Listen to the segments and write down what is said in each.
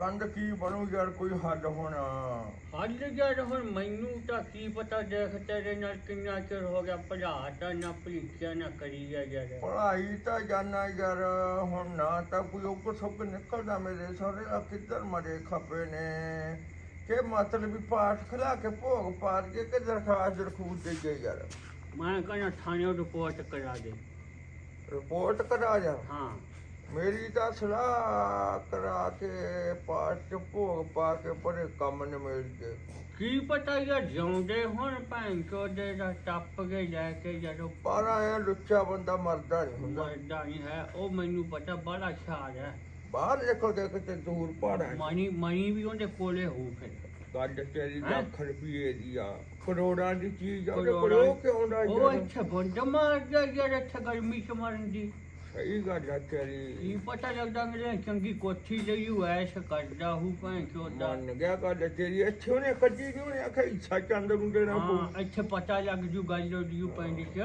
ਕੰਡ ਕੀ ਬਣੂ ਯਾਰ ਕੋਈ ਹੱਲ ਹੋਣਾ? ਹੱਲ ਯਾਰ ਹੁਣ ਮੈਨੂੰ ਤਾਂ ਕੀ ਪਤਾ ਦੇਖ ਤੇਰੇ ਨਾਲ ਕਿੰਨਾ ਚਿਰ ਹੋ ਗਿਆ ਪੜ੍ਹਾ ਤਾਂ ਨਾ ਭਲੀਕਿਆ ਨਾ ਕਰੀ ਗਿਆ ਯਾਰ। ਪੜਾਈ ਤਾਂ ਜਾਣਾ ਯਾਰ ਹੁਣ ਨਾ ਤਾਂ ਕੋਈ ਉੱਗ ਸੁੱਗ ਨਿਕਲਦਾ ਮੇਰੇ ਸਾਰੇ ਆ ਕਿੱਧਰ ਮਰੇ ਖਪੇ ਨੇ? ਕਿ ਮਤਲਬ ਵੀ ਪਾਠ ਖਲਾ ਕੇ ਭੋਗ ਪਾਰ ਕੇ ਕਿ ਦਰਖਾਸਤ ਰਖੂਦ ਦੇ ਗਏ ਯਾਰ? ਮੈਂ ਕਹਿੰਦਾ ਥਾਣੇ ਰਿਪੋਰਟ ਕਰਾ ਦੇ। ਰਿਪੋਰਟ ਕਰਾ ਜਾ ਹਾਂ। ਮੇਰੀ ਤਾਂ ਸਲਾਹ ਕਰਾ ਕੇ ਪਾਠ ਚ ਭੋਗ ਪਾ ਕੇ ਪਰੇ ਕੰਮ ਨਿਮੇੜ ਕੇ ਕੀ ਪਤਾ ਯਾਰ ਜਿਉਂਦੇ ਹੁਣ ਭੈਣ ਚੋਦੇ ਦਾ ਟੱਪ ਕੇ ਲੈ ਕੇ ਜਦੋਂ ਪਰ ਆਇਆ ਲੁੱਚਾ ਬੰਦਾ ਮਰਦਾ ਨਹੀਂ ਹੁੰਦਾ। ਮਰਦਾ ਨਹੀਂ ਹੈ ਉਹ ਮੈਨੂੰ ਪਤਾ ਬੜਾ ਸ਼ਾਰ ਹੈ। ਬਾਹਰ ਨਿਕਲ ਕੇ ਕਿਤੇ ਦੂਰ ਪਹਾੜਾਂ ਮਣੀ ਮਣੀ ਵੀ ਉਹਦੇ ਕੋਲੇ ਹੋਊ ਫਿਰ। ਗੱਲ ਤੇਰੀ ਹੈਂ? ਲੱਖ ਰੁਪਏ ਦੀ ਆ ਕਰੋੜਾਂ ਦੀ ਚੀਜ਼ ਆ ਉਹਦੇ ਕੋਲ ਕਿਉਂ ਨਾ ਉਹ? ਇੱਥੇ ਬੰਦ ਮਾਰ ਗਿਆ ਯਾਰ ਇੱਥੇ ਗਰਮੀ ਚ ਮਰਨ ਦੀ। ਸਹੀ ਗੱਲ ਆ ਤੇਰੀ। ਕੀ ਪਤਾ ਲੱਗਦਾ ਮੇਰੇ ਚੰਗੀ ਕੋਠੀ ਲਈ ਹੋਇਆ ਐਸ਼ ਕਰਦਾ ਹੂੰ ਭੈਣ ਚੋਦਾ ਮੰਨ ਗਿਆ ਗੱਲ ਤੇਰੀ ਅੱਛੇ ਉਹਨੇ ਕੱਢੀ ਨਹੀਂ ਉਹਨੇ ਆਖਿਆ ਇੱਛਾ ਚੰਦ ਨੂੰ ਦੇਣਾ ਪਊ। ਹਾਂ ਇੱਥੇ ਪਤਾ ਲੱਗ ਜੂ ਗੱਲ ਉਹਦੀ ਪੈਂਦੀ ਚ।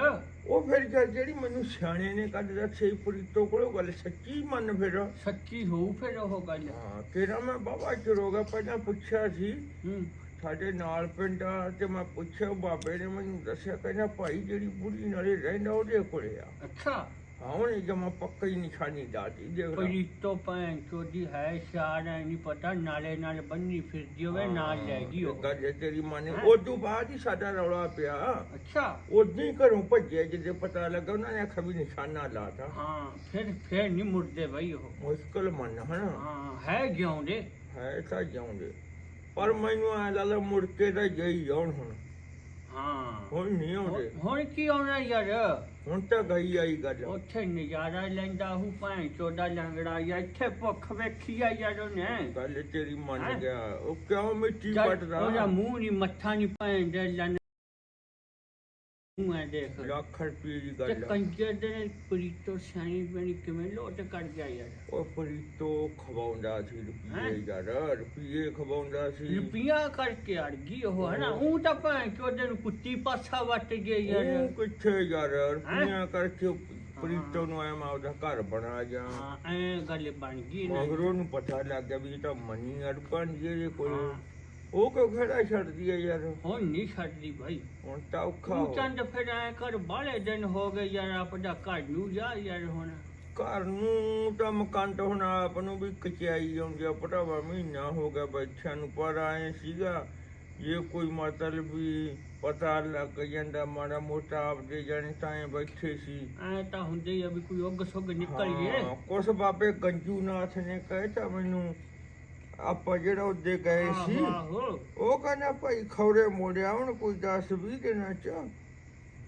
ਉਹ ਫਿਰ ਜਿਹੜੀ ਮੈਨੂੰ ਸਿਆਣੇ ਨੇ ਕੱਢ ਦੱਸੇ ਪ੍ਰੀਤੋ ਕੋਲੋਂ ਗੱਲ ਸੱਚੀ ਮੰਨ ਫਿਰ। ਸੱਚੀ ਹੋਊ ਫਿਰ ਉਹ ਗੱਲ। ਹਾਂ ਤੇਰਾ ਮੈਂ ਬਾਬਾ ਚਰੋਗਾ ਪਹਿਲਾਂ ਪੁੱਛਿਆ ਸੀ। ਹੂੰ। ਸਾਡੇ ਨਾਲ ਪਿੰਡ ਆ ਤੇ ਮੈਂ ਪੁੱਛਿਆ ਬਾਬੇ ਨੇ ਮੈਨੂੰ ਦੱਸਿਆ ਕਹਿੰਦਾ ਭਾਈ ਜਿਹੜੀ ਬੁੜੀ ਨਾਲੇ ਰਹਿੰਦਾ ਉਹਦੇ ਕੋਲੇ ਆ। ਅੱਛਾ। ਹਾਂ ਉਹਨੇ ਜਮਾ ਪੱਕਾ ਹੀ ਨਿਸ਼ਾਨੀ ਦਾਤੀ ਦੇਖ ਲਾ। ਪਰੀ ਤੋਂ ਭੈਣ ਚੋਦੀ ਹੈ ਸ਼ਾਨ ਹੈ ਨਹੀਂ ਪਤਾ ਨਾਲੇ ਨਾਲ ਬੰਨੀ ਫਿਰਦੀ ਹੋਵੇ ਨਾਲ ਲੈ ਗਈ ਉਹ। ਗੱਲ ਤੇਰੀ ਮੰਨ ਹੈਂ? ਉਹ ਤੋਂ ਬਾਅਦ ਹੀ ਸਾਡਾ ਰੌਲਾ ਪਿਆ। ਅੱਛਾ। ਉਦੋਂ ਹੀ ਘਰੋਂ ਭੱਜੇ ਜਦੋਂ ਪਤਾ ਲੱਗਾ ਉਹਨਾਂ ਨੇ ਆਖਿਆ ਵੀ ਨਿਸ਼ਾਨਾ ਲਾਤਾ ਹਾਂ ਫਿਰ ਫਿਰ ਨਹੀਂ ਮੁੜਦੇ ਬਈ ਉਹ। ਮੁਸ਼ਕਲ ਮੰਨ ਹਨਾ? ਹਾਂ ਹੈ ਜਿਉਂਦੇ। ਹੈ ਤਾਂ ਜਾਉਂਦੇ। ਪਰ ਮੈਨੂੰ ਐ ਲੱਗਦਾ ਮੁੜ ਕੇ ਤਾਂ ਗਈ ਆਉਣ ਹੁਣ। ਹਾਂ। ਹੁਣ ਨਹੀਂ ਆਉਂਦੇ। ਹੁਣ- ਹੁਣ ਕੀ ਆਉਣਾ ਯਾਰ? ਹੁਣ ਤਾਂ ਗਈ ਆਈ ਗੱਲ। ਉੱਥੇ ਨਜ਼ਾਰਾ ਲੈਂਦਾ ਹੂੰ ਭੈਣ ਚੋਦਾ ਲੰਗੜਾ ਯਾਰ ਇੱਥੇ ਭੁੱਖ ਵੇਖੀ ਆ ਯਾਰ ਉਹਨੇ। ਗੱਲ ਤੇਰੀ ਮੰਨ? ਗਿਆ ਉਹ ਕਿਉਂ ਮਿੱਟੀ ਪਟਦਾ ਉਹਦਾ ਮੂੰਹ ਨਹੀਂ ਮੱਥਾ ਨਹੀਂ ਭੈਣ ਦੇ ਲੰਨ ਮੂੰਹ ਹੈ ਦੇਖ। ਲੱਖ ਰੁਪਏ ਦੀ ਤੇ ਗੱਲ ਆ। ਕੰਜਰ ਦੇ ਪ੍ਰੀਤੋ ਸਿਆਣੀ ਬਣੀ ਕਿਵੇਂ ਲੋਟ ਕਰ ਗਿਆ ਯਾਰ। ਉਹ ਪਰੀ ਤੋਂ ਖਵਾਉਂਦਾ ਸੀ ਹੈਂ? ਰੁਪਏ ਯਾਰ ਰੁਪਏ ਖਵਾਉਂਦਾ ਸੀ। ਰੁਪਈਆ ਕਰਕੇ ਅੜ ਗਈ ਉਹ ਹਨਾ ਉਹ ਤਾਂ ਭੈਣ ਚੋਦੇ ਨੂੰ ਕੁੱਤੀ ਪਾਸਾ ਵੱਟ ਗਈ ਉਹ ਯਾਰ ਕਿੱਥੇ ਯਾਰ ਰੁਪਈਆ ਕਰਕੇ ਪ੍ਰੀਤੋ ਨੂੰ ਐ ਮੈਂ ਉਹਦਾ ਘਰ ਬਣਾ ਜਾ। ਹਾਂ ਐ ਗੱਲ ਬਣ ਗਈ ਨਾ। ਮਗਰੋਂ ਨੂੰ ਪਤਾ ਲੱਗ ਗਿਆ ਵੀ ਇਹ ਤਾਂ ਮਨੀ ਜਿਹੇ ਕੋਲ। ਹਾਂ। ਉਹ ਕਿਉਂ ਖੜਾ ਛੱਡਦੀ ਹੈ ਯਾਰ? ਹੁਣ ਨਹੀਂ ਛੱਡਦੀ ਭਾਈ। ਹੁਣ ਤਾਂ ਔਖਾ ਤੂੰ ਹੋ ਚੰਦ ਫਿਰ ਐ ਕਰ ਬਾਲੇ ਦਿਨ ਹੋ ਗਏ ਯਾਰ ਆਪਦਾ ਘਰ ਨੂੰ ਜਾ ਯਾਰ ਹੁਣ। ਘਰ ਨੂੰ ਤਾਂ ਮਕਾਨ ਤੋਂ ਹੁਣ ਆਪ ਨੂੰ ਵੀ ਕਚਾਈ ਆਉਂਦੀ ਆ ਭਰਾਵਾ ਮਹੀਨਾ ਹੋ ਗਿਆ ਬੈਠਿਆਂ ਨੂੰ ਪਰ ਆਏ ਸੀਗਾ ਜੇ ਕੋਈ ਮਤਲਬ ਵੀ ਪਤਾ ਲੱਗ ਜਾਂਦਾ ਮਾੜਾ ਮੋਟਾ ਆਪਦੇ ਜਾਣੇ ਤਾਂ ਐਂ ਬੈਠੇ ਸੀ। ਐ ਤਾਂ ਹੁੰਦੇ ਹੀ ਆ ਵੀ ਕੋਈ ਉੱਗ ਸੁੱਗ ਨਿਕਲ ਜੇ। ਹਾਂ, ਕੁਛ ਬਾਬੇ ਗੰਜੂ ਨਾਥ ਨੇ ਕਹਿਤਾ ਮੈਨੂੰ ਆਪਾਂ ਜਿਹੜਾ ਉਹਦੇ ਗਏ ਸੀ ਆਹੋ। ਉਹ ਕਹਿੰਦਾ ਭਾਈ ਖੌਰੇ ਮੋੜਿਆ ਹੁਣ ਕੋਈ 10 20 ਦਿਨਾਂ ਚ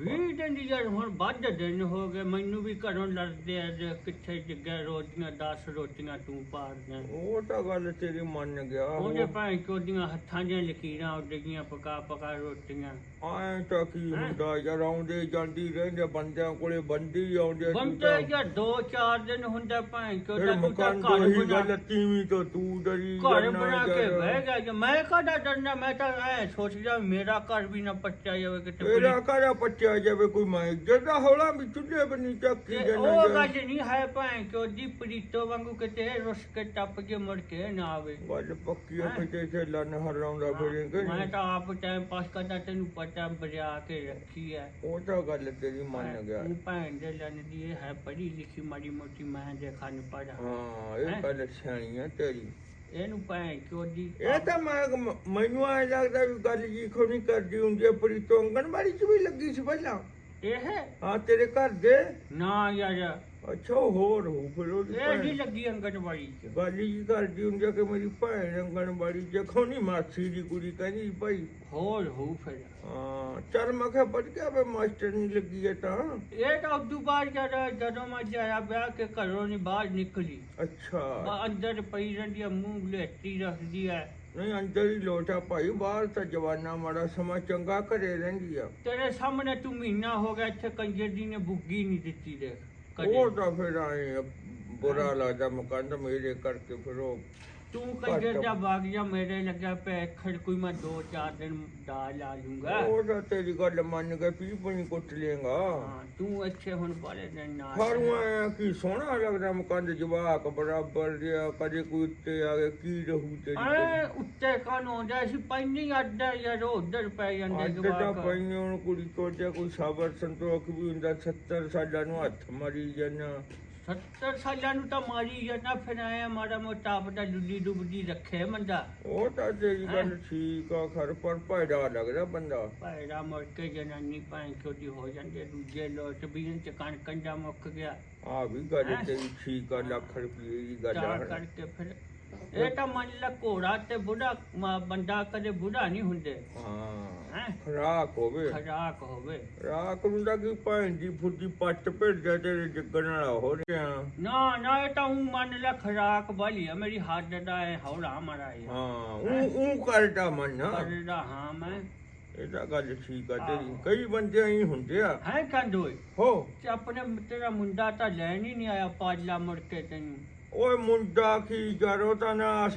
ਵੀਹ ਦਿਨ ਦੀ ਯਾਰ ਹੁਣ ਵੱਧ ਦਿਨ ਹੋ ਗਏ ਮੈਨੂੰ ਵੀ ਘਰੋਂ ਲੜਦੇ ਆ ਜੇ ਕਿੱਥੇ ਜੱਗਾ ਰੋਟੀਆਂ 10 ਰੋਟੀਆਂ ਤੂੰ ਪਾੜਦਾ। ਉਹ ਤਾਂ ਗੱਲ ਤੇਰੀ ਮੰਨ ਗਿਆ। ਉਹਦੇ ਭਾਂ ਚੋਦੀਆਂ ਹੱਥਾਂ ਦੀਆਂ ਲਕੀਰਾਂ ਉੱਡ ਗਈਆਂ ਪਕਾ ਪਕਾ ਰੋਟੀਆਂ। ਐਂ ਤਾਂ ਕੀ ਹੁੰਦਾ ਯਾਰ ਆਉਂਦੇ ਜਾਂਦੀ ਰਹਿੰਦੇ ਬੰਦਿਆਂ ਕੋਲੇ ਬੰਦੀ ਆਉਂਦੇ ਬੰਦੇ ਦੋ ਚਾਰ ਦਿਨ ਹੁੰਦਾ ਭਾਂ ਫਿਰ ਚੋਦਾ ਤੂੰ ਤਾਂ ਘਰ ਤੋਂ ਹੀ ਬਣਾ ਗੱਲ ਤੀਵੀਂ ਤੋਂ ਤੂੰ ਡਰੀ ਘਰ ਬਣਾ ਕੇ। ਬਹਿ ਗਿਆ ਜੇ। ਮੈਂ ਕਦਾ ਡਰਨਾ? ਮੈਂ ਤਾਂ ਐ ਸੋਚਦਾ ਮੇਰਾ ਘਰ ਵੀ ਨਾ ਪੱਟਿਆ ਜਾਵੇ ਕਿਤੇ ਪੁਲਿਸ- ਘਰ ਪੱਟਿਆ ਜਾਵੇ ਕੋਈ ਮੈਂ ਜਦਾ ਹੌਲਾ ਵੀ ਚੁੱਲ੍ਹੇ ਬਣੀ ਚੱਕੀ ਤੇ ਜਾਣਾ ਉਹ। ਗੱਲ ਨਹੀਂ ਹੈ ਭਾਂ ਚੋਦੀ ਪ੍ਰੀਤੋ ਵਾਂਗੂ ਕਿਤੇ ਰੁੱਸ ਕੇ ਟੱਪ ਕੇ ਮੁੜ ਕੇ ਨਾ ਆਵੇ। ਗੱਲ ਪੱਕੀ ਆ? ਕਿਤੇ ਤੇ ਲੰਨ ਹਰਾਉਂਦਾ ਫਿਰੇਂਗੇ ਮੈਂ ਤਾਂ ਆਪ ਟਾਈਮ ਪਾਸ ਕਰਦਾ ਤੈਨੂੰ ਪਤਾ ਬਰਿਆ ਕੇ ਰੱਖੀ ਐ ਉਹ ਤਾਂ ਗੱਲ ਤੇਰੀ ਮੰਨ ਗਿਆ। ਤੂੰ ਭੈਣ ਦੇ ਲੰਨ ਦੀ ਇਹ ਹੈ ਪੜ੍ਹੀ ਲਿਖੀ ਮਾੜੀ ਮੋਟੀ ਮੈਂ ਦੇਖਾ ਨਹੀਂ ਪੜਾ ਹਾਂ ਇਹ? ਗੱਲ ਸਿਆਣੀ ਆ ਤੇਰੀ। ਇਹਨੂੰ ਭੈਣ ਚੋਦੀ ਇਹ ਤਾਂ ਮੈਂ ਮੈਨੂੰ ਐ ਲੱਗਦਾ ਵੀ ਗੱਲ ਜੀ ਖੋ ਨਹੀਂ ਕਰਦੀ ਹੁੰਦੀ ਆ, ਪ੍ਰੀਤੋ ਅੰਗਨਵਾੜੀ ਚ ਵੀ ਲੱਗੀ ਸੀ ਪਹਿਲਾਂ। ਇਹ? ਹੈ ਹਾਂ ਤੇਰੇ ਘਰ ਦੇ? ਨਾ ਯਾਰ। ਅੱਛਾ ਉਹ ਹੋਰ ਹੋ ਫਿਰ ਉਹਦੀ ਇਹ ਨਹੀਂ ਲੱਗੀ ਅੰਗਨਵਾੜੀ ਚ। ਗੱਲ ਜੀ ਕਰਦੀ ਹੁੰਦੀ ਆ ਕਿ ਮੇਰੀ ਭੈਣ ਅੰਗਨਵਾੜੀ ਚ ਖੋਣੀ ਮਾਸੀ ਦੀ ਕੁੜੀ ਕਹਿੰਦੀ ਭਾਈ। ਹੋਰ ਹੋ ਫਿਰ। ਹਾਂ ਚੱਲ ਮੈਂ ਕਿਹਾ ਪੜ ਗਿਆ ਵੇ ਮਾਸਟਰ ਨਹੀਂ ਲੱਗੀ ਹੈ ਤਾਂ। ਇਹ ਤਾਂ ਉਦੋਂ ਬਾਅਦ ਜਦ ਜਦੋਂ ਮੈਂ ਜਾਇਆ ਵਿਆਹ ਕੇ ਘਰੋਂ ਨਹੀਂ ਬਾਹਰ ਨਿਕਲੀ। ਅੱਛਾ। ਬਾ ਅੰਦਰ ਪਈ ਰਹਿੰਦੀ ਆ ਮੂੰਹ ਲੈਟੀ ਰੱਖਦੀ ਐ ਨਹੀਂ ਅੰਦਰ ਹੀ ਲੋਟਾ ਭਾਈ ਬਾਹਰ ਤਾਂ ਜਵਾਨਾ ਮਾੜਾ ਸਮਾਂ ਚੰਗਾ ਘਰੇ ਰਹਿੰਦੀ ਆ। ਤੇਰੇ ਸਾਹਮਣੇ ਤੂੰ ਮਹੀਨਾ ਹੋ ਗਿਆ ਇੱਥੇ ਕੰਜਰ ਦੀ ਨੇ ਬੁੱਗੀ ਨਹੀਂ ਦਿੱਤੀ ਦੇਖ। ਕਦੇ ਉਹ ਤਾਂ ਫਿਰ ਆਏ ਬੁਰਾ ਲੱਗਦਾ ਮਕਾਨ ਮੇਰੇ ਕਰਕੇ ਫਿਰ ਉਹ ਤੂੰ ਕੰਜਰ ਦਾ ਬਾਗ ਜਾ ਮੇਰੇ ਲੱਗਾ ਪੈ ਖੜ ਕੋਈ ਮੈਂ ਦੋ ਚਾਰ ਦਿਨ ਦਾ ਲਾ ਲੂੰਗਾ ਉਹ ਤਾਂ ਤੇਰੀ ਗੱਲ ਮੰਨ ਕੇ ਪੀ ਪਣੀ ਕੁੱਟ ਲੇਗਾ ਹਾਂ ਤੂੰ ਇੱਥੇ ਹੁਣ ਬੜੇ ਦਿਨ ਨਾ ਫਰੂ ਆਇਆ ਕੀ ਸੋਹਣਾ ਲੱਗਦਾ ਮਕਾਨ ਦੇ ਜਵਾਕ ਬਰਾਬਰ ਜਿਹਾ ਕਦੇ ਕੋਈ ਉੱਤੇ ਆ ਗਿਆ ਕੀ ਰਹੂ ਤੇਰੀ ਐ ਉੱਤੇ ਕਾਨ ਹੁੰਦਾ ਸੀ ਪੈਣੀ ਅੱਡਾ ਯਾਰ ਉਧਰ ਪੈ ਜਾਂਦੇ ਜਵਾਕ। ਪਈਆਂ ਹੁਣ ਕੁੜੀ ਜੇ ਕੋਈ ਸਾਬਰ ਸੰਤੋਖ ਵੀ ਹੁੰਦਾ 70 ਸਾਲਾਂ ਨੂੰ ਹੱਥ ਮਾਰੀ ਜਾਣਾ 70 ਸਾਲਾਂ ਨੂੰ ਤਾਂ ਮਾਰੀ ਜਾਂਦਾ ਫਿਰ ਆਇਆ ਮਾੜਾ ਮੋਟਾ ਆਪਦਾ ਲੁੱਲੀ ਡੁੱਬਦੀ ਰੱਖੇ ਮੰਦਾ ਉਹ ਤਾਂ ਤੇਰੀ ਗੱਲ ਠੀਕ ਆ ਖਰ ਪਰ ਭੈੜਾ ਲੱਗਦਾ ਬੰਦਾ। ਪੈਰਾ ਮੁੜ ਕੇ ਜਨਾਨੀ ਭਾਂ ਛੋਟੀ ਹੋ ਜਾਂਦੀ ਦੂਜੇ ਲੋਟ ਵੀ ਚ ਕਣ ਕੰਡਾ ਮੁੱਕ ਗਿਆ। ਆ ਵੀ ਗੱਲ? ਤੇਰੀ ਠੀਕ ਆ ਲੱਖ ਰੁਪਏ ਦੀ ਗੱਲ ਆ। ਕਰਕੇ ਫਿਰ ਇਹ ਤਾਂ ਮੰਨ ਲਾ ਘੋੜਾ ਤੇ ਬੁੱਢਾ ਬੰਦਾ ਕਦੇ ਬੁੱਢਾ ਨਹੀਂ ਹੁੰਦੇ। ਹਾਂ। ਹੈ? ਖਰਾਕ ਹੋਵੇ। ਖਰਾਕ ਹੋਵੇ। ਰਾਕ ਨੂੰ ਤਾਂ ਕੀ ਭੈਣ ਦੀ ਫੁੱਟੀ ਪੱਟ ਭੇਜਿਆ ਤੇਰੇ ਜੱਗਣ ਵਾਲਾ ਹੋ ਰਿਹਾ। ਨਾ ਨਾ ਇਹ ਤਾਂ ਉਹ ਮੰਨ ਲਾ ਖਰਾਕ ਵਾਲੀ ਆ ਮੇਰੀ ਹੱਦ ਦਾ ਹੈ ਹੌਲਾ ਮਾਰਾ ਇਹ ਹਾਂ ਉਹ ਉਹ ਕਰਦਾ ਮਨ ਕਰਦਾ ਹਾਂ ਮੈਂ। ਇਹ ਤਾਂ ਗੱਲ ਠੀਕ ਆ ਤੇਰੀ। ਕਈ ਬੰਦੇ ਹੀ ਹੁੰਦੇ ਆ। ਹੈ ਕੰਦੋਏ ਹੋ। ਤੇ ਆਪਣੇ ਤੇਰਾ ਮੁੰਡਾ ਤਾਂ ਲੈਣ ਹੀ ਨਹੀਂ ਆਇਆ ਪਾਜਲਾ ਮੁੜ ਕੇ ਤੈਨੂੰ। ਓਏ ਮੁੰਡਾ ਕੀ ਕਰੋ ਤਾਂ ਨਾ